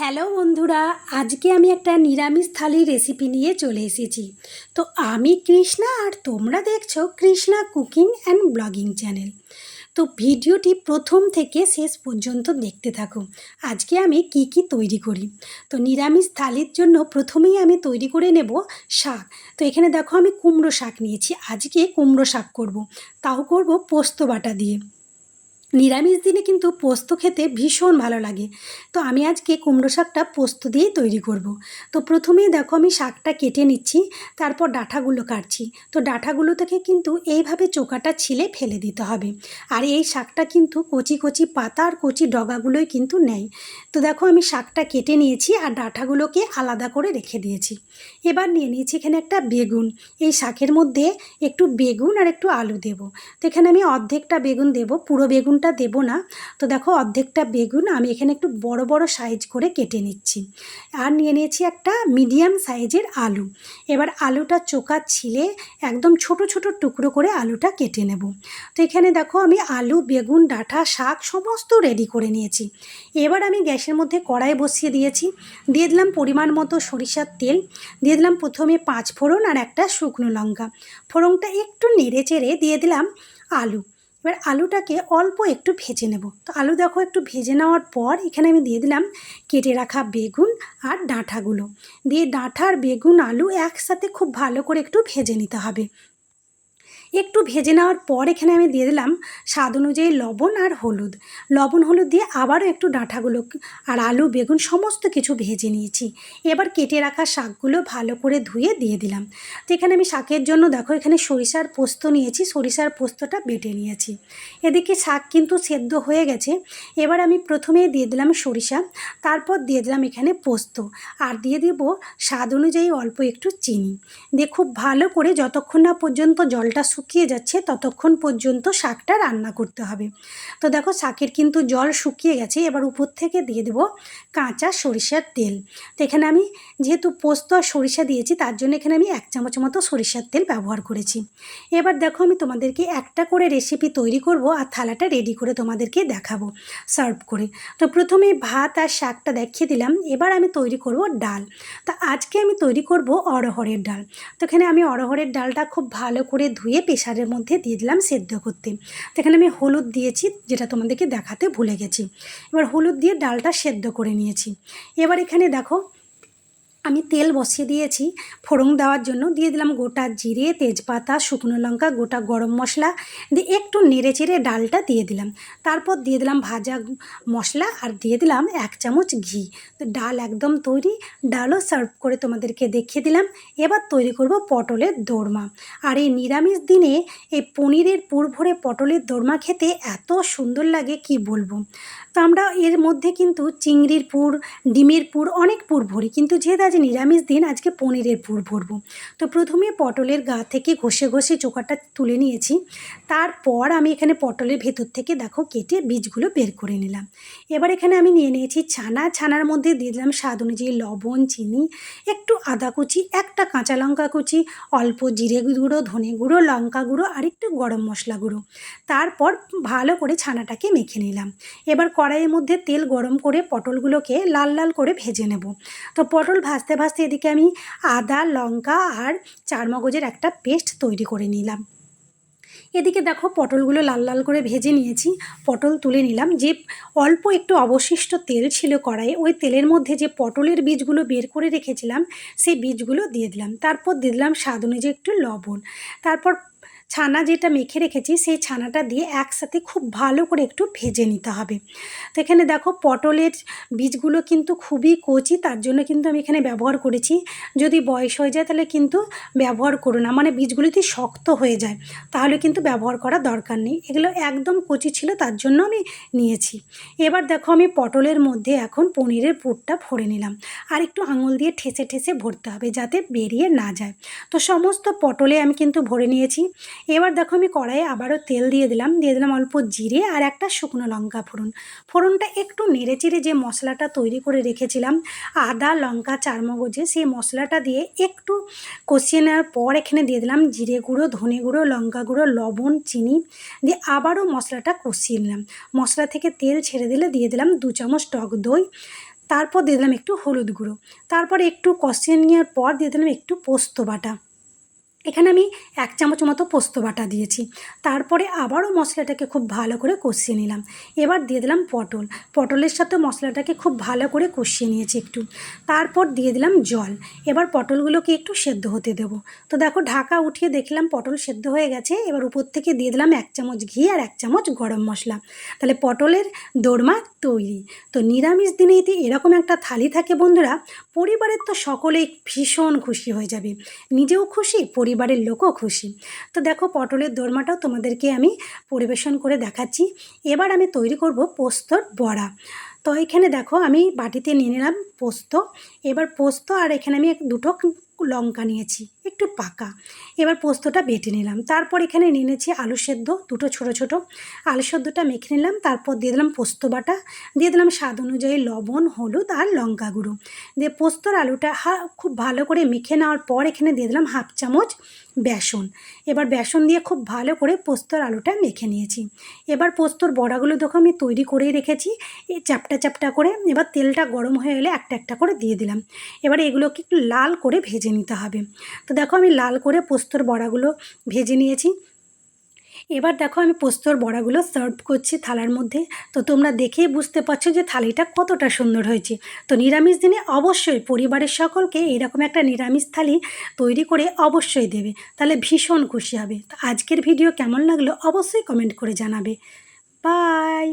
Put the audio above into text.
Hello বন্ধুরা, আজকে আমি একটা নিরামিষ থালির রেসিপি নিয়ে চলে এসেছি। তো আমি কৃষ্ণা আর তোমরা দেখছ Krishna cooking and blogging channel. তো ভিডিওটি প্রথম থেকে শেষ পর্যন্ত দেখতে থাকো। আজকে আমি কি কি তৈরি করি? তো নিরামিষ থালির জন্য প্রথমেই আমি তৈরি করে নেব শাক। তো এখানে দেখো আমি কুমড়ো শাক নিয়েছি। আজকে কুমড়ো শাক করব। তাও করব পোস্ত বাটা দিয়ে। নিরামিষ দিনে কিন্তু পোস্ত খেতে ভীষণ ভালো লাগে। তো আমি আজকে কুমড়ো শাকটা পোস্ত দিয়েই তৈরি করব। তো প্রথমেই দেখো আমি শাকটা কেটে নিচ্ছি, তারপর ডাঁটাগুলো কাটছি। তো ডাঁটাগুলো থেকে কিন্তু এইভাবে চোকাটা ছিলে ফেলে দিতে হবে। আর এই শাকটা কিন্তু কচি কচি পাতা আর কচি ডগাগুলোই কিন্তু নেয়। তো দেখো আমি শাকটা কেটে নিয়েছি আর ডাঁটাগুলোকে আলাদা করে রেখে দিয়েছি। এবার নিয়ে নিয়েছি এখানে একটা বেগুন। এই শাকের মধ্যে একটু বেগুন আর একটু আলু দেব। তো এখানে আমি অর্ধেকটা বেগুন দেব, পুরো বেগুনটা দেব না। তো দেখো অর্ধেকটা বেগুন আমি এখানে একটু বড় বড় সাইজ করে কেটে নিচ্ছি। আর নিয়ে নিয়েছি একটা মিডিয়াম সাইজের আলু। এবার আলুটা চোকা ছিলে একদম ছোট ছোট টুকরো করে আলুটা কেটে নেব। তো এখানে দেখো আমি আলু, বেগুন, ডাঁটা, শাক সমস্ত রেডি করে নিয়েছি। এবার আমি গ্যাসের মধ্যে কড়াই বসিয়ে দিয়েছি। দিয়ে দিলাম পরিমাণ মতো সরিষার তেল। দিয়ে দিলাম প্রথমে পাঁচ ফোড়ন আর একটা শুকনো লঙ্কা। ফোড়নটা একটু নেড়ে চেড়ে দিয়ে দিলাম আলু। এবার আলুটাকে অল্প একটু ভেজে নেব। তো আলু দেখো একটু ভেজে নেওয়ার পর এখানে আমি দিয়ে দিলাম কেটে রাখা বেগুন আর ডাঁটাগুলো। দিয়ে ডাঁটা আর বেগুন আলু একসাথে খুব ভালো করে একটু ভেজে নিতে হবে। একটু ভেজে নেওয়ার পর এখানে আমি দিয়ে দিলাম স্বাদ অনুযায়ী লবণ আর হলুদ। লবণ, হলুদ দিয়ে আবারও একটু ডাঁটাগুলো আর আলু, বেগুন সমস্ত কিছু ভেজে নিয়েছি। এবার কেটে রাখা শাকগুলো ভালো করে ধুয়ে দিয়ে দিলাম। তো এখানে আমি শাকের জন্য দেখো এখানে সরিষার পোস্ত নিয়েছি, সরিষার পোস্তটা বেটে নিয়েছি। এদিকে শাক কিন্তু সেদ্ধ হয়ে গেছে। এবার আমি প্রথমে দিয়ে দিলাম সরিষা, তারপর দিয়ে দিলাম এখানে পোস্ত আর দিয়ে দিব স্বাদ অনুযায়ী অল্প একটু চিনি। দিয়ে খুব ভালো করে যতক্ষণ না পর্যন্ত জলটা শুকিয়ে যাচ্ছে, ততক্ষণ পর্যন্ত শাকটা রান্না করতে হবে। তো দেখো শাকের কিন্তু জল শুকিয়ে গেছে, এবার উপর থেকে দিয়ে দেবো কাঁচা সরিষার তেল। তো এখানে আমি যেহেতু পোস্ত আর সরিষা দিয়েছি, তার জন্য এখানে আমি এক চামচ মতো সরিষার তেল ব্যবহার করেছি। এবার দেখো আমি তোমাদেরকে একটা করে রেসিপি তৈরি করব আর থালাটা রেডি করে তোমাদেরকে দেখাবো সার্ভ করে। তো প্রথমে ভাত আর শাকটা দেখিয়ে দিলাম, এবার আমি তৈরি করব ডাল। তা আজকে আমি তৈরি করব অরহরের ডাল। তো এখানে আমি অরহরের ডালটা খুব ভালো করে ধুয়ে প্রেশারের মধ্যে দিয়ে দিলাম সেদ্ধ করতে। তো এখানে আমি হলুদ দিয়েছি, যেটা তোমাদেরকে দেখাতে ভুলে গেছি। এবার হলুদ দিয়ে ডালটা সেদ্ধ করে নিয়েছি। এবার এখানে দেখো আমি তেল বসিয়ে দিয়েছি। ফোড়ন দেওয়ার জন্য দিয়ে দিলাম গোটা জিরে, তেজপাতা, শুকনো লঙ্কা, গোটা গরম মশলা দিয়ে একটু নেড়ে চেড়ে ডালটা দিয়ে দিলাম। তারপর দিয়ে দিলাম ভাজা মশলা আর দিয়ে দিলাম এক চামচ ঘি। তো ডাল একদম তৈরি, ডালও সার্ভ করে তোমাদেরকে দেখিয়ে দিলাম। এবার তৈরি করব পটলের দোরমা। আর এই নিরামিষ দিনে এই পনিরের পুর ভরে পটলের দোরমা খেতে এত সুন্দর লাগে, কি বলব? তো আমরা এর মধ্যে কিন্তু চিংড়ির পুর, ডিমের পুর অনেক পুর ভরি। কিন্তু যেহেতু নিরামিষ দিন আজকে পনিরের পুর ভরবো। তো প্রথমে পটলের গা থেকে ঘষে ঘষে চোকাটা তুলে নিয়েছি। তারপর আমি এখানে পটলের ভেতর থেকে দেখো কেটে বীজগুলো বের করে নিলাম। এবার এখানে আমি নিয়ে নিয়েছি ছানা। ছানার মধ্যে দিয়ে দিলাম স্বাদ অনুযায়ী লবণ, চিনি, একটু আদা কুচি, একটা কাঁচা লঙ্কা কুচি, অল্প জিরে গুঁড়ো, ধনে গুঁড়ো, লঙ্কা গুঁড়ো আর একটু গরম মশলা গুঁড়ো। তারপর ভালো করে ছানাটাকে মেখে নিলাম। এবার কড়াইয়ের মধ্যে তেল গরম করে পটলগুলোকে লাল লাল করে ভেজে নেব। তো পটল ভাজতে ভাজতে এদিকে আমি আদা, লঙ্কা আর চারমগজের একটা পেস্ট তৈরি করে নিলাম। এদিকে দেখো পটলগুলো লাল লাল করে ভেজে নিয়েছি। পটল তুলে নিলাম। যে অল্প একটু অবশিষ্ট তেল ছিল কড়াইয়ে, ওই তেলের মধ্যে যে পটলের বীজগুলো বের করে রেখেছিলাম, সেই বীজগুলো দিয়ে দিলাম। তারপর দিয়ে দিলাম স্বাদ অনুযায়ী একটু লবণ। তারপর ছানা যেটা মেখে রেখেছি, সেই ছানাটা দিয়ে একসাথে খুব ভালো করে একটু ভেজে নিতে হবে। তো এখানে দেখো পটলের বীজগুলো কিন্তু খুবই কচি, তার জন্য কিন্তু আমি এখানে ব্যবহার করেছি। যদি বয়স হয়ে যায় তাহলে কিন্তু ব্যবহার করো না মানে বীজগুলো যদি শক্ত হয়ে যায়, তাহলে কিন্তু ব্যবহার করা দরকার নেই। এগুলো একদম কচি ছিল, তার জন্য আমি নিয়েছি। এবার দেখো আমি পটলের মধ্যে এখন পনিরের পুরটা ভরে নিলাম। আর একটু আঙুল দিয়ে ঠেসে ঠেসে ভরতে হবে যাতে বেরিয়ে না যায়। তো সমস্ত পটলে আমি কিন্তু ভরে নিয়েছি। এবার দেখো আমি কড়াইয়ে আবারও তেল দিয়ে দিলাম দিয়ে দিলাম অল্প জিরে আর একটা শুকনো লঙ্কা ফোড়ন। ফোড়নটা একটু নেড়ে চেড়ে যে মশলাটা তৈরি করে রেখেছিলাম, আদা, লঙ্কা, চারমগজে, সেই মশলাটা দিয়ে একটু কষিয়ে নেওয়ার পর এখানে দিয়ে দিলাম জিরে গুঁড়ো, ধনে গুঁড়ো, লঙ্কা গুঁড়ো, লবণ, চিনি, দিয়ে আবারও মশলাটা কষিয়ে নিলাম। মশলা থেকে তেল ছেড়ে দিলে দিয়ে দিলাম দু চামচ টক দই, তারপর দিয়ে দিলাম একটু হলুদ গুঁড়ো। তারপর একটু কষিয়ে নেওয়ার পর দিয়ে দিলাম একটু পোস্ত বাটা। এখানে আমি এক চামচ মতো পোস্ত বাটা দিয়েছি। তারপরে আবারও মশলাটাকে খুব ভালো করে কষিয়ে নিলাম। এবার দিয়ে দিলাম পটল। পটলের সাথে মশলাটাকে খুব ভালো করে কষিয়ে নিয়েছি একটু। তারপর দিয়ে দিলাম জল। এবার পটলগুলোকে একটু সেদ্ধ হতে দেবো। তো দেখো, ঢাকা উঠিয়ে দেখলাম পটল সেদ্ধ হয়ে গেছে। এবার উপর থেকে দিয়ে দিলাম এক চামচ ঘি আর এক চামচ গরম মশলা। তাহলে পটলের দোরমা তৈরি। তো নিরামিষ দিনে যদি এরকম একটা থালি থাকে বন্ধুরা, পরিবারের তো সকলেই ভীষণ খুশি হয়ে যাবে। নিজেও খুশি, পরিবারের লোকও খুশি। তো দেখো পটলের দোরমাটাও তোমাদেরকে আমি পরিবেশন করে দেখাচ্ছি। এবার আমি তৈরি করব পোস্তর বড়া। তো এখানে দেখো আমি বাটিতে নিয়ে নিলাম পোস্ত। এবার পোস্ত আর এখানে আমি দুটো লঙ্কা নিয়েছি। একটু পাকা। এবার পোস্তটা বেটে নিলাম। তারপর এখানে নিয়ে নিয়েছি আলু সেদ্ধ, দুটো ছোট ছোট। আলু সেদ্ধটা মেখে নিলাম, তারপর দিয়ে দিলাম পোস্ত বাটা। দিয়ে দিলাম স্বাদ অনুযায়ী লবণ, হলুদ আর লঙ্কা গুঁড়ো। দিয়ে পোস্তর আলুটা হা, খুব ভালো করে মেখে নেওয়ার পর এখানে দিয়ে দিলাম হাফ চামচ বেসন। এবার বেসন দিয়ে খুব ভালো করে পোস্তর আলুটা মেখে নিয়েছি। এবার পোস্তর বড়াগুলো দেখো আমি তৈরি করেই রেখেছি। এই চাপটা চ্যাপটা করে। এবার তেলটা গরম হয়ে গেলে একটা একটা করে দিয়ে দিলাম। এবার এগুলোকে একটু লাল করে ভেজে নিতে হবে। তো দেখো আমি লাল করে পোস্তর বড়াগুলো ভেজে নিয়েছি। এবার দেখো আমি পোস্তর বড়াগুলো সার্ভ করছি থালার মধ্যে। তো তোমরা দেখেই বুঝতে পারছ যে থালিটা কতটা সুন্দর হয়েছে। তো নিরামিষ দিনে অবশ্যই পরিবারের সকলকে এরকম একটা নিরামিষ থালি তৈরি করে অবশ্যই দেবে। তাহলে ভীষণ খুশি হবে। তো আজকের ভিডিও কেমন লাগল অবশ্যই কমেন্ট করে জানাবে। বাই